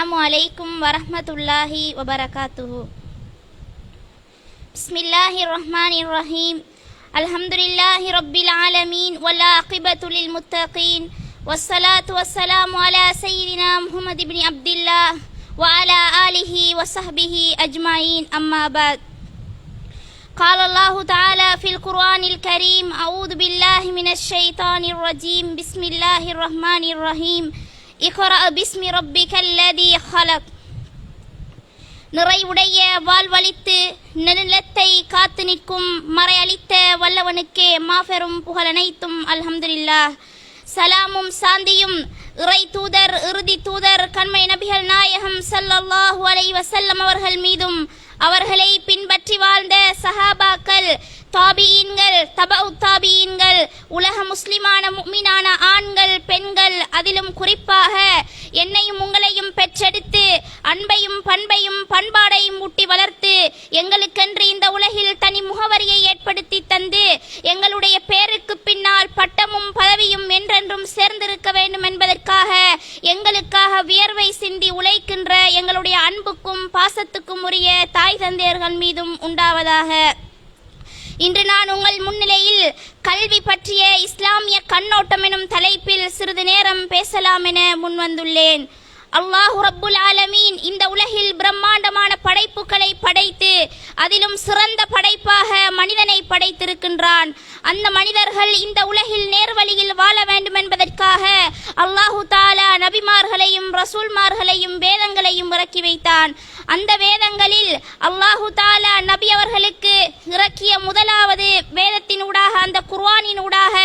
السلام عليكم ورحمة الله وبركاته. بسم الله الرحمن الرحيم. الحمد لله رب العالمين والعاقبة للمتقين. والصلاة والسلام على سيدنا محمد بن عبد الله وعلى آله وصحبه أجمعين. أما بعد. قال الله تعالى في القرآن الكريم أعوذ بالله من الشيطان الرجيم. بسم الله الرحمن الرحيم. இஹரா பிஸ்மி ரப்பிக ஹலக். நிறைவுடைய வாழ்வழித்து நிலத்தை காத்து நிற்கும் மறையளித்த வல்லவனுக்கே மாபெரும் புகழனைத்தும் அல்ஹம்துல்லா சலாமும் சாந்தியும் இறை தூதர் இறுதி தூதர் கண்மை நபிகள் நாயகம் சல்லல்லாஹு அலை வசல்லம் அவர்கள் மீதும் அவர்களை பின்பற்றி வாழ்ந்த சஹாபாக்கள் தாபியீன்கள் தபவு தாபியீன்கள் உலக முஸ்லிமான முக்மினான ஆண்கள் பெண்கள் அதிலும் குறிப்பாக என்னையும் உங்களையும் பெற்றெடுத்து அன்பையும் பண்பையும் பண்பாடையும் ஊட்டி வளர்த்து எங்களுக்கென்று இந்த உலகில் தனி முகவரியை ஏற்படுத்தி தந்து எங்களுடைய பேருக்கு பின்னால் பட்டமும் பதவியும் என்றென்றும் சேர்ந்திருக்க வேண்டும் என்பதற்காக எங்களுக்காக வியர்வை சிந்தி உழைக்கின்ற எங்களுடைய அன்புக்கும் பாசத்துக்கும் உரிய தாய் தந்தையர்கள் மீதும் உண்டாவதாக. இன்று நான் உங்கள் முன்னிலையில் கல்வி பற்றிய இஸ்லாமிய கண்ணோட்டம் எனும் தலைப்பில் சிறிது நேரம் பேசலாம் என முன்வந்துள்ளேன். அல்லாஹு ரப்புல் ஆலமீன் இந்த உலகில் பிரம்மாண்டமான படைப்புகளை படைத்து அதிலும் சிறந்த படைப்பாக மனிதனை படைத்திருக்கின்றான். அந்த மனிதர்கள் இந்த உலகில் நேர்வழியில் வாழ வேண்டும் என்பதற்காக அல்லாஹு தாலா நபிமார்களையும் ரசூல்மார்களையும் வேதங்களையும் இறக்கி வைத்தான். அந்த வேதங்களில் அல்லாஹு தாலா நபி அவர்களுக்கு இறக்கிய முதலாவது வேதத்தினூடாக அந்த குர்ஆனினூடாக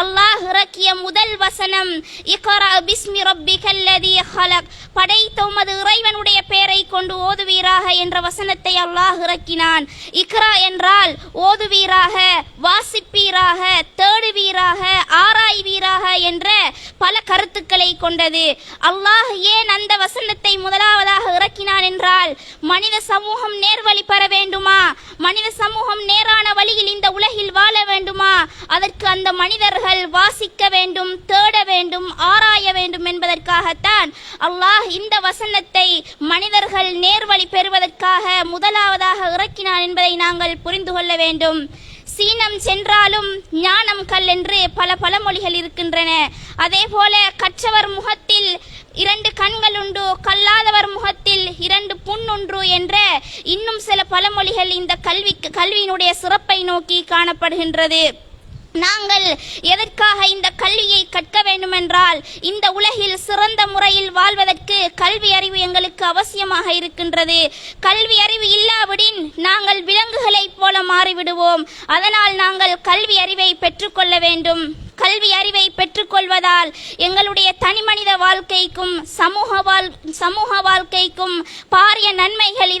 அல்லாஹ் இறக்கிய முதல் வசனம் இக்ரா பிஸ்மி ரப்பிகல்லதி ஹலக். படைத்த உமது இறைவனுடைய பெயரை கொண்டு ஓதுவீராக என்ற வசனத்தை அல்லாஹ் இறக்கினான். இக்ரா என்றால் ஓதுவீராக வாசிப்பீராக தேடுவீராக ஆராய்வீராக என்ற பல கருத்துக்களை கொண்டது. அல்லாஹ் ஏன் அந்த வசனத்தை முதலாவதாக இறக்கினான் என்றால் மனித சமூகம் நேர்வழி பெற வேண்டுமா? மனித சமூகம் நேரான வழியில் இந்த உலகில் வாழ வேண்டுமா? அதற்கு அந்த மனிதர்கள் வாசிக்க வேண்டும் தேட வேண்டும் ஆராய வேண்டும் என்பதற்காகத்தான் அல்லாஹ் இந்த வசனத்தை மனிதர்கள் நேர்வழி பெறுவதற்காக முதலாவதாக இறக்கினான் என்பதை நாங்கள் புரிந்து கொள்ள வேண்டும். சீனம் சென்றாலும் ஞானம் கல் என்று பல பழமொழிகள் இருக்கின்றன. அதே போல கற்றவர் முகத்தில் இரண்டு கண்கள் உண்டு கல்லாதவர் முகத்தில் இரண்டு புண் ஒன்று என்ற இன்னும் சில பழமொழிகள் இந்த கல்வி கல்வியினுடைய சிறப்பை நோக்கி காணப்படுகின்றது. நாங்கள் எதற்காக இந்த கல்வியை கற்க வேண்டுமென்றால் இந்த உலகில் சிறந்த முறையில் வாழ்வதற்கு கல்வி அறிவு எங்களுக்கு அவசியமாக இருக்கின்றது. கல்வி அறிவு இல்லாவிடின் நாங்கள் விலங்குகளைப் போல மாறிவிடுவோம். அதனால் நாங்கள் கல்வி அறிவை பெற்றுக்கொள்ள வேண்டும். கல்வி அறிவை பெற்றுக்கொள்வதால் எங்களுடைய தனிமனித வாழ்க்கைக்கும் சமூக வாழ் சமூக வாழ்க்கைக்கும் பாரிய நன்மைகள்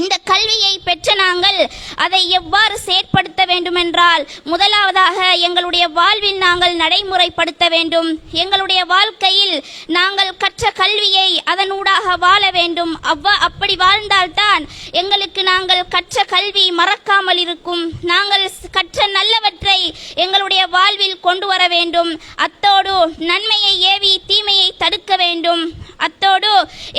இந்த கல்வியை பெற்ற நாங்கள் அதை எவ்வாறு செயற்படுத்த வேண்டுமென்றால் முதலாவதாக எங்களுடைய வாழ்வில் நாங்கள் நடைமுறைப்படுத்த வேண்டும். எங்களுடைய வாழ்க்கையில் நாங்கள் கற்ற கல்வியை அதனூடாக வாழ வேண்டும். அவ்வா அப்படி வாழ்ந்தால்தான் எங்களுக்கு நாங்கள் கற்ற கல்வி மறக்காமல் இருக்கும். நாங்கள் கற்ற நல்லவற்றை எங்களுடைய வாழ்வில் கொண்டு வர வேண்டும். அத்தோடு நன்மையை ஏவி தீமையை தடுக்க வேண்டும். அத்தோடு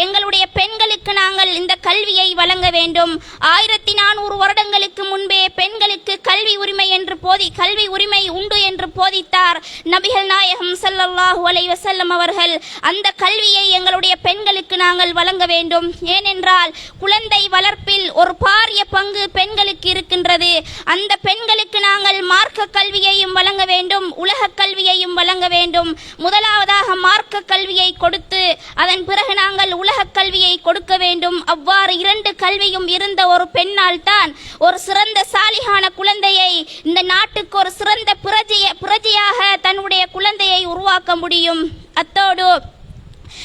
எங்களுடைய பெண்களுக்கு நாங்கள் இந்த கல்வி வழங்க வேண்டும். ஆயிரத்தி நானூறு வருடங்களுக்கு முன்பே பெண்களுக்கு கல்வி உரிமை என்று போதி கல்வி உரிமை உண்டு என்று போதித்தார் நபிகள் நாயகம் ஸல்லல்லாஹு அலை வசல்லம் அவர்கள். அந்த கல்வியை எங்களுடைய பெண்களுக்கு நாங்கள் வழங்க வேண்டும். ஏனென்றால் குழந்தை வளர்ப்பில் ஒரு பாரிய பங்கு பெண்களுக்கு இருக்கின்றது. அந்த பெண்களுக்கு நாங்கள் மார்க்க கல்வியையும் வழங்க வேண்டும் உலக கல்வியையும் வழங்க வேண்டும். முதலாவதாக மார்க்க கல்வியை கொடுத்து அதன் பிறகு நாங்கள் உலக கல்வியை கொடுக்க வேண்டும். அவ்வாறு இரண்டு கல்வியும் இருந்த ஒரு பெண்ணால் தான் ஒரு சிறந்த சாலிகான குழந்தையை இந்த நாட்டுக்கு ஒரு சிறந்த பிரஜைய பிரஜையாக தன்னுடைய குழந்தையை உருவாக்க முடியும். அத்தோடு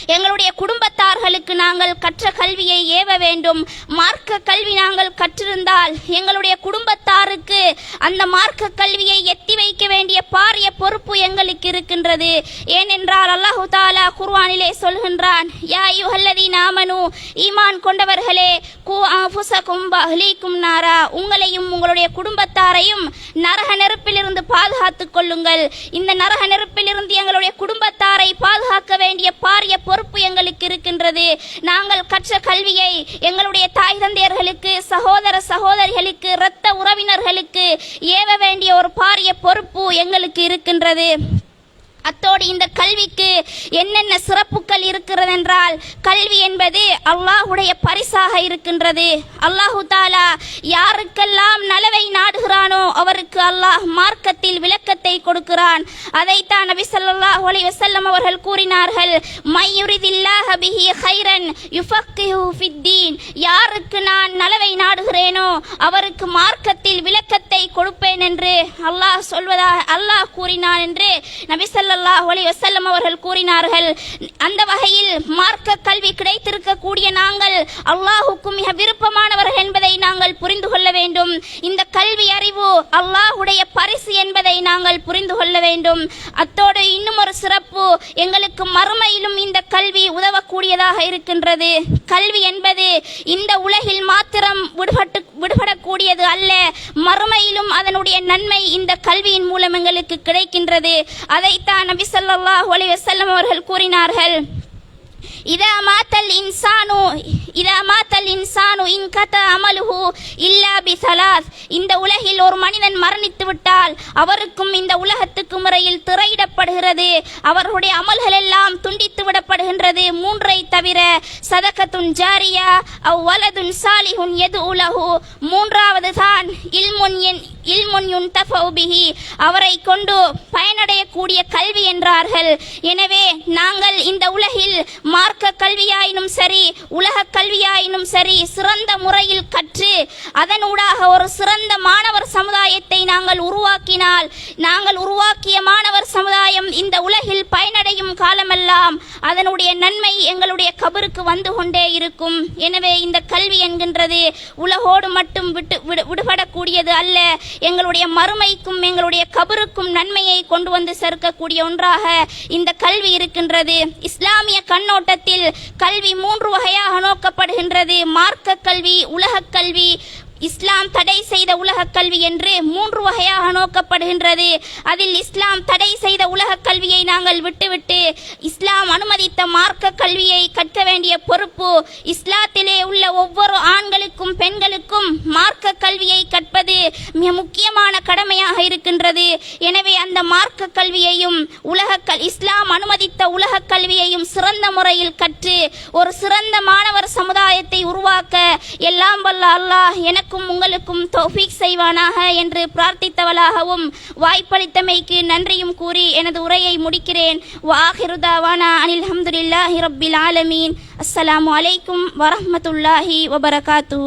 எங்களுடைய குடும்பத்தார்களுக்கு நாங்கள் கற்ற கல்வியை ஏவ வேண்டும். மார்க்க கல்வி நாங்கள் கற்றிருந்தால் எங்களுடைய குடும்பத்தாருக்கு அந்த மார்க்க கல்வியை எத்தி வைக்க வேண்டிய பாரிய பொறுப்பு எங்களுக்கு இருக்கின்றது. ஏனென்றால் அல்லாஹு தாலா குர்வானிலே சொல்கின்றான் யா யுஹல்லதி நாமனு ஈமான் கொண்டவர்களே கு அஃபுசகும் அஹ்லீக்கும் நாரா. உங்களையும் உங்களுடைய குடும்பத்தாரையும் நரக நெருப்பிலிருந்து பாதுகாத்துக் கொள்ளுங்கள். இந்த நரக நெருப்பிலிருந்து எங்களுடைய குடும்பத்தாரை பாதுகாக்க வேண்டிய பாரிய பொறுப்பு எங்களுக்கு இருக்கின்றது. நாங்கள் கற்ற கல்வியை எங்களுடைய தாய் தந்தையர்களுக்கு சகோதர சகோதரிகளுக்கு இரத்த உறவினர்களுக்கு ஏவ வேண்டிய ஒரு பாரிய பொறுப்பு எங்களுக்கு இருக்கின்றது. அத்தோடு இந்த கல்விக்கு என்னென்ன சிறப்புகள் இருக்கிறது என்றால் கல்வி என்பது அல்லாஹுடைய பரிசாக இருக்கின்றது. அல்லாஹு தாலா யாருக்கெல்லாம் நலவை நாடுகிறானோ அவருக்கு அல்லாஹ் மார்க்கத்தில் விளக்கத்தை கொடுக்கிறான். அதைத்தான் நபி ஸல்லல்லாஹு அலி வசல்லம் அவர்கள் கூறினார்கள் மையுரிதில்லாஹ பிஹி ஹைரன் யுஃபக்கிஹு ஃபித்தீன். யாருக்கு நான் நலவை நாடுகிறேனோ அவருக்கு மார்க்கத்தில் விளக்கத்தை கொடுப்பேன் என்று அல்லாஹ் சொல்வதாக அல்லாஹ் கூறினான் என்று நபி ஸல்லல்லாஹு அலி வசல்லம் அவர்கள் கூறினார்கள் அந்த வகையில் மார்க்க கல்வி கிடைத்திருக்கக்கூடிய நாங்கள் அல்லாஹுக்கும் மிக விருப்பமான புரிந்து கொள்ள வேண்டும். இந்த கல்வி அறிவு அல்லாஹுடைய பரிசு என்பதை நாங்கள் புரிந்து கொள்ள வேண்டும். அத்தோடு இன்னும் ஒரு சிறப்பு எங்களுக்கு மறுமையிலும் இந்த கல்வி உதவக்கூடியதாக இருக்கின்றது. கல்வி என்பது இந்த உலகில் மாத்திரம் விடுபட்டு விடுபடக்கூடியது அல்ல. மறுமையிலும் அதனுடைய நன்மை இந்த கல்வியின் மூலம் எங்களுக்கு கிடைக்கின்றது. அதைத்தான் நபி சொல்லாஹ் அலி வசல்லம் அவர்கள் கூறினார்கள். இதா மாத்தல் இன்சானு இதா மாத்தல் இன்சானு இன் கத அமலுஹு இல்லா பி சலாஸ் இந்த உலகில் ஒரு மனிதன் மரணித்து விட்டால் அவருக்கும் இந்த உலகத்துக்கு முறையில் திரையிடப்படுகிறது. அவருடைய அமல்கள் எல்லாம் துண்டித்து விடப்படுகின்றது. மூன்றை தவிர சதகத்துன் ஜாரியா அவ் வலதுன் சாலிஹுன் எது உலகு மூன்றாவது தான் இல்முன் என் இல்முன் யுன்தஃபு அவரை கொண்டு பயனடையக்கூடிய கல்வி என்றார்கள். எனவே நாங்கள் இந்த உலகில் மார்க்க கல்வியாயினும் சரி உலக கல்வியாயினும் சரி சிறந்த முறையில் கற்று அதனூடாக ஒரு சிறந்த மாணவர் சமுதாயத்தை நாங்கள் உருவாக்கினால் நாங்கள் உருவாக்கிய மாணவர் சமுதாயம் இந்த உலகில் பயனடையும் காலமெல்லாம் அதனுடைய நன்மை எங்களுடைய கபருக்கு வந்து கொண்டே இருக்கும். எனவே இந்த கல்வி என்கின்றது உலகோடு மட்டும் விட்டு விடு- விடுபடக்கூடியது அல்ல. எங்களுடைய மறுமைக்கும் எங்களுடைய கபருக்கும் நன்மையை கொண்டு வந்து சேர்க்கக்கூடிய ஒன்றாக இந்த கல்வி இருக்கின்றது. இஸ்லாமிய கண்ணோட்டத்தில் கல்வி மூன்று வகையாக நோக்கப்படுகின்றது. மார்க்க கல்வி உலகக் கல்வி இஸ்லாம் தடை செய்த உலகக் கல்வி என்று மூன்று வகையாக நோக்கப்படுகின்றது. அதில் இஸ்லாம் தடை செய்த உலகக் கல்வியை நாங்கள் விட்டுவிட்டு இஸ்லாம் அனுமதித்த மார்க்க கல்வியை கற்க வேண்டிய பொறுப்பு இஸ்லாத்திலே உள்ள ஒவ்வொரு ஆண்களுக்கும் பெண்களுக்கும் மார்க்க கல்வியை கற்பது மிக முக்கியமான கடமையாக இருக்கின்றது. எனவே அந்த மார்க்க கல்வியையும் உலக கல் இஸ்லாம் அனுமதித்த உலக கல்வியையும் சிறந்த முறையில் கற்று ஒரு சிறந்த மாணவர் சமுதாயத்தை உருவாக்க எல்லாம் வல்ல அல்லாஹ் எனக்கும் உங்களுக்கும் தௌஃபீக் செய்வானாக என்று பிரார்த்தித்தவளாகவும் வாய்ப்பளித்தமைக்கு நன்றியும் கூறி எனது உரையை முடிக்கிறேன். வாஹிருதாவானா அனில் அஹமதுல்லாஹி ரப்பில் ஆலமீன். அஸ்ஸலாமு அலைக்கும் வரஹ்மத்துல்லாஹி வபரகாத்து